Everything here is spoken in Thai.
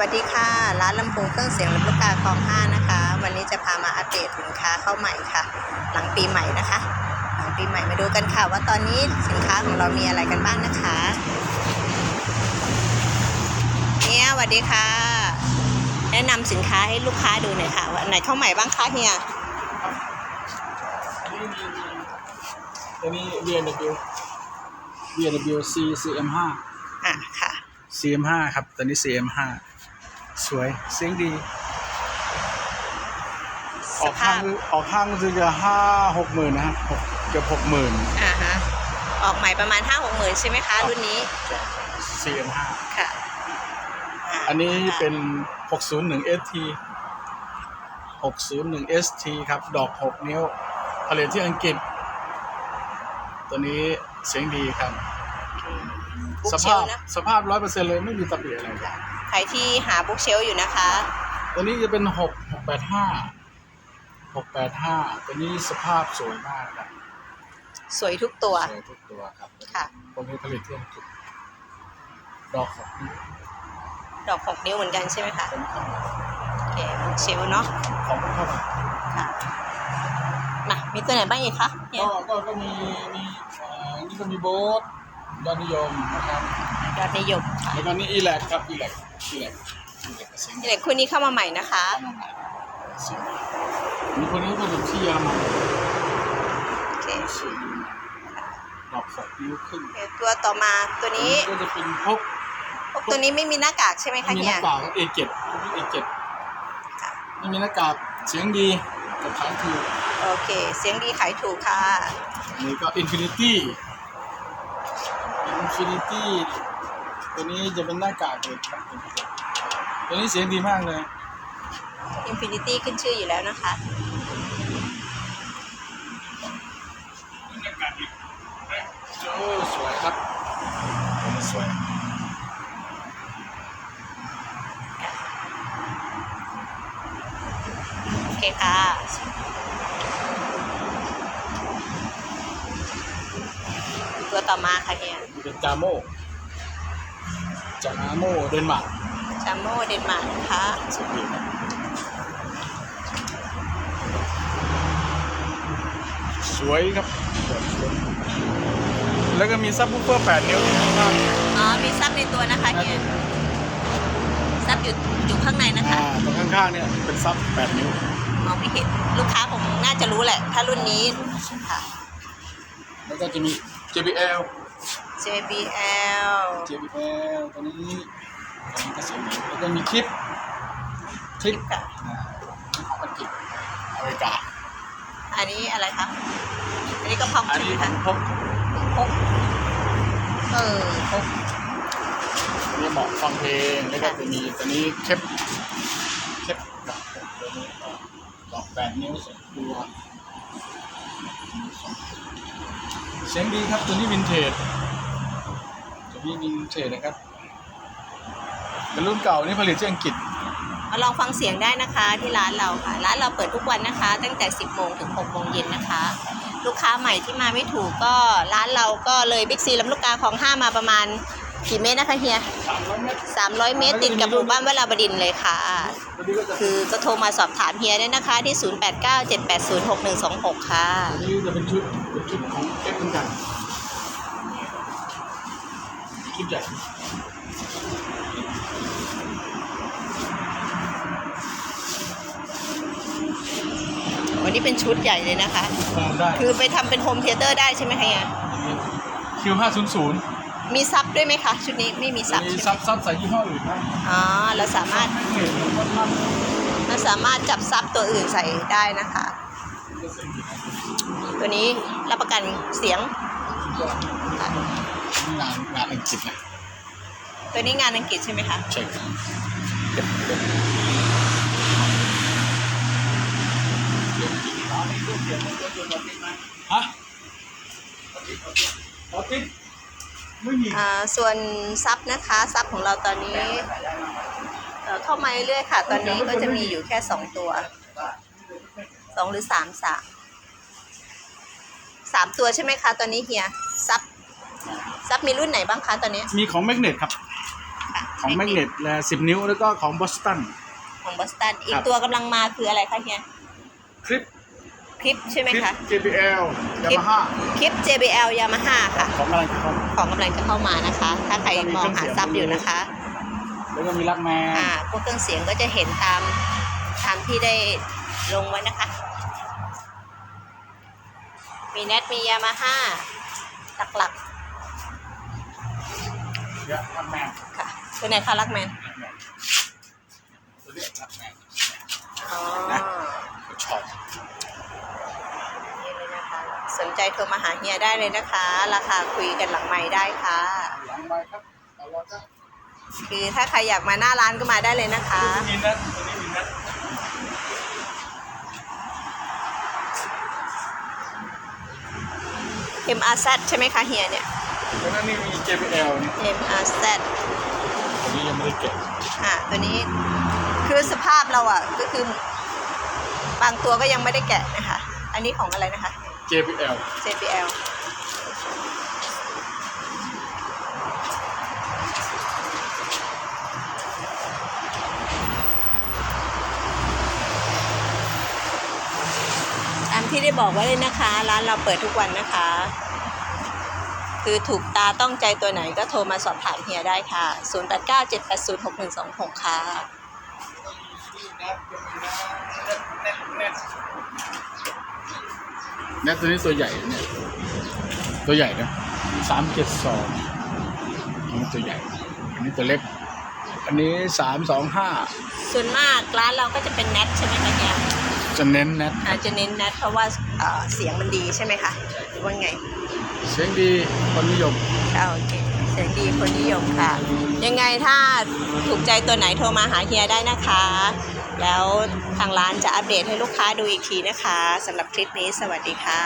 วัสดีค่ะ ร้านลำโพงเครื่องเสียงลำลูกกาคลองห้านะคะ วันนี้จะพามาอัปเดตสินค้าเข้าใหม่ค่ะ หลังปีใหม่นะคะ หลังปีใหม่มาดูกันค่ะ ว่าตอนนี้สินค้าของเรามีอะไรกันบ้างนะคะ เนี่ยสวัสดีค่ะ แนะนำสินค้าให้ลูกค้าดูหน่อยค่ะว่าอันไหนเข้าใหม่บ้างคะเฮียอันนี้มีตัวนี้ VNW VNW C CM5 อะค่ะ CM5 ครับตัวนี้ CM5 สวยเสียงดีอสอกภาข้างพออกข้างจะจะห้าหกหมื่นนะฮะหกเกือบหกหมื่นอ่าฮะออกใหม่ประมาณ5 6หมื่นใช่ไหมคะรุ่นนี้ CM5 ค่ะาอันนี้ค่ะเป็น601 ST 601 ST ครับ ดอก6นิ้วผลิตที่อังกฤษ ตัวนี้เสียงดีครับบุ๊กสเชภาลพนะสภาพร้อยเปอร์เซ็นต์เลยไม่มีตะเบียอะไรครับ ใครที่หาบุ๊กเชลอยู่นะคะ ตัวนี้จะเป็นหกหกแปดห้าหกแปดห้าตัวนี้สภาพสวยมากครับสวยทุกตัว สวยทุกตัวครับค่ะตัวนี้ผลิตที่อังกฤษดอกของนี่ดอกหกนิ้วเหมือนกันใช่ไหมคะเป็นของโอเคบุ๊กเชลเนาะของเข้ามาค่ะมามีตัวไหนบ้างอีกคะเนี่ยก็ก็ก็มีมีเอ่อนี่ก็มีโบ๊ทยอดนิยมนะครับยอดนิยมค่ะแล้วก็นี่อีแลกครับอีแลก อีแลกอีแลกเสียงนี่แหละคู่นี้เข้ามาใหม่นะคะเข้ามาใหม่เสียงมีคนนี้ก็เป็นที่ยามาโอเคเสียงดอกหกนิ้วครึ่งโอเคตัวต่อมาตัวนี้ก็จะเป็นพกพวกตัวนี้ไม่มีหน้ากากใช่ไหมคะไม่มีหเฮียน้ากากเอเจ็ดเอเจ็ดค่ะไม่มีหน้ากากเสียงดีกับขายถูกโอเค เสียงดีขายถูกค่ะอันนี้ก็อินฟินิตี้อินฟินิตี้ ตัวนี้จะเป็นหน้ากากเลยครับตัวนี้เสียงดีมากเลย Infinity ขึ้นชื่ออยู่แล้วนะคะ โอ้สวยครับตัวนี้สวยโอเคค่ะ ตัวต่อมาค่ะเฮียนี่เป็นจาโม จาโมเดนมาร์กชามโมเดนมาร์กนะคะสวยดีครับสวยครับสวยสวยแล้วก็มีซับบูเฟอร์8นิ้วข้างล่างอ๋อ มีซับในตัวนะคะเฮียซับอยู่อยู่ข้างในนะคะอ่าตรงข้างๆเนี่ยเป็นซับ8นิ้วมองไม่เห็นลูกค้าผมน่าจะรู้แหละ ถ้ารุ่นนี้ค่ะ แล้วก็จะมี JBL JBL JBL ตัวนี้ตัวนี้ก็สวยดีแล้วก็มีคลิป คลิปค่ะอ่าของอังกฤษอเมริกา อันนี้อะไรคะ อันนี้ก็พร้อมอันใช่ไหนี้มขอคะงพกพกเออพกอันนี้เหมาะฟังเพลง แล้วก็จะมีตัวนี้เคปเคปกับตัวนี้ก็ดอกแปดนิ้วสองตัวเสียงดีครับตัวนี้วินเทจ ตัวนี้วินเทจนะครับเป็นรุ่นเก่านี่ผลิตที่อังกฤษมาลองฟังเสียงได้นะคะที่ร้านเราค่ะ ร้านเราเปิดทุกวันนะคะ ตั้งแต่ 10โมงถึง6โมงเย็นนะคะ ลูกค้าใหม่ที่มาไม่ถูกก็ร้านเราก็เลยบิ๊กซีลำลูกกาของ5มาประมาณกี่เมตรนะคะเฮีย300 เมตรติดกับหมู่บ้านวราบดินทร์เลยค่ะตัวนี้ก็จะคือก็โทรมาสอบถามเฮียได้นะคะที่ 0897806126 ค่ะตัวนี้จะเป็นชุดเป็นชุดของเอฟเหมือนกัน ชุดใหญ่วันนี้เป็นชุดใหญ่เลยนะคะมองได้คือไปทำเป็นโฮมเทเตอร์ได้ใช่ไหมคะเฮียคิวห้าศูนย์ศูนย์มีซับด้วยไหมคะ ชุดนี้ไม่มีซับมีใช่ไหมซับซับใส่ยี่ห้ออื่นนะอ๋อเราสามารถไม่เห็นมันมันเราสามารถจับซับตัวอื่นใส่ได้นะคะ ตัวนี้รับประกันเสียงค่ะ งานงานอังกฤษนะตัวนี้งานอังกฤษใช่ไหมคะใช่ครับเก็บเก็บฮะขอติ๊บไม่มีอ่าส่วนซับนะคะซับของเราตอนนี้เอ่อเข้ามาเรื่อยๆค่ะ ตอนนี้ก็จะมีอยู่แค่สองตัวสองหรือสามสามสามตัวใช่ไหมคะ ตอนนี้เฮีย ซับซับมีรุ่นไหนบ้างคะตอนนี้ มีของแมกเนตครับ ค่ะของแมกเนตและสิบนิ้วแล้วก็ของบอสตัน ของบอสตัน อีคกรับ ตัวกำลังมาคืออะไรคะเฮีย คลิปคลิปใช่ไหมคลิป คะ JBL คลิป Yamaha คลิป JBL Yamaha ค่ะ ของอะไรครับ ของกำลังจะเข้ามานะคะ ถ้าใครมองหาซับอยู่นะคะ แล้วก็มีลักแมนอ่าพวกเครื่องเสียงก็จะเห็นตามตามที่ได้ลงไว้นะคะ มีเน็ตมียามาฮ่าหลัก เยอะลักแมนๆค่ะตัวไหนคะลักแมนตัวนี้ลักแมนอ๋อนะช็อตนี่เลยนะคะ สนใจโทรมาหาเฮียได้เลยนะคะ ราคาคุยกันหลังไม้ได้ค่ะ หลังไม้ครับเอาละก็คือถ้าใครอยากมาหน้าร้านก็มาได้เลยนะคะมีนัดตัวนี้มีนัด MRZ ใช่ไหมคะเฮียเนี่ย ตัวนั้นนี่มี JBL นี่ MRZ ตัวนี้ยังไม่ได้เก็บอะตัวนี้คือสภาพเราอะก็คือบางตัวก็ยังไม่ได้แกะนะคะ อันนี้ของอะไรนะคะ JBL JBL ตามที่ได้บอกไว้เลยนะคะ ร้านเราเปิดทุกวันนะคะ คือถูกตาต้องใจตัวไหนก็โทรมาสอบถามเฮียได้ค่ะ 0897806126 ค่ะแนทตัวนี้ตัวใหญ่เนี่ยตัวใหญ่นะสามเจ็ดสองอันนี้ตัวใหญ่ อันนี้ตัวเล็ก อันนี้สามสองห้าส่วนมากร้านเราก็จะเป็นแนทใช่ไหมคะเฮียจะเน้นแนทอาจจะเน้นแนทเพราะว่าเอ่อเสียงมันดีใช่ไหมคะหรือว่าไง เสียงดีคนนิยมอ่าโอเคเสียงดีคนนิยมค่ะ ยังไงถ้าถูกใจตัวไหนโทรมาหาเฮียได้นะคะ แล้วทางร้านจะอัปเดตให้ลูกค้าดูอีกทีนะคะสำหรับคลิปนี้สวัสดีค่ะ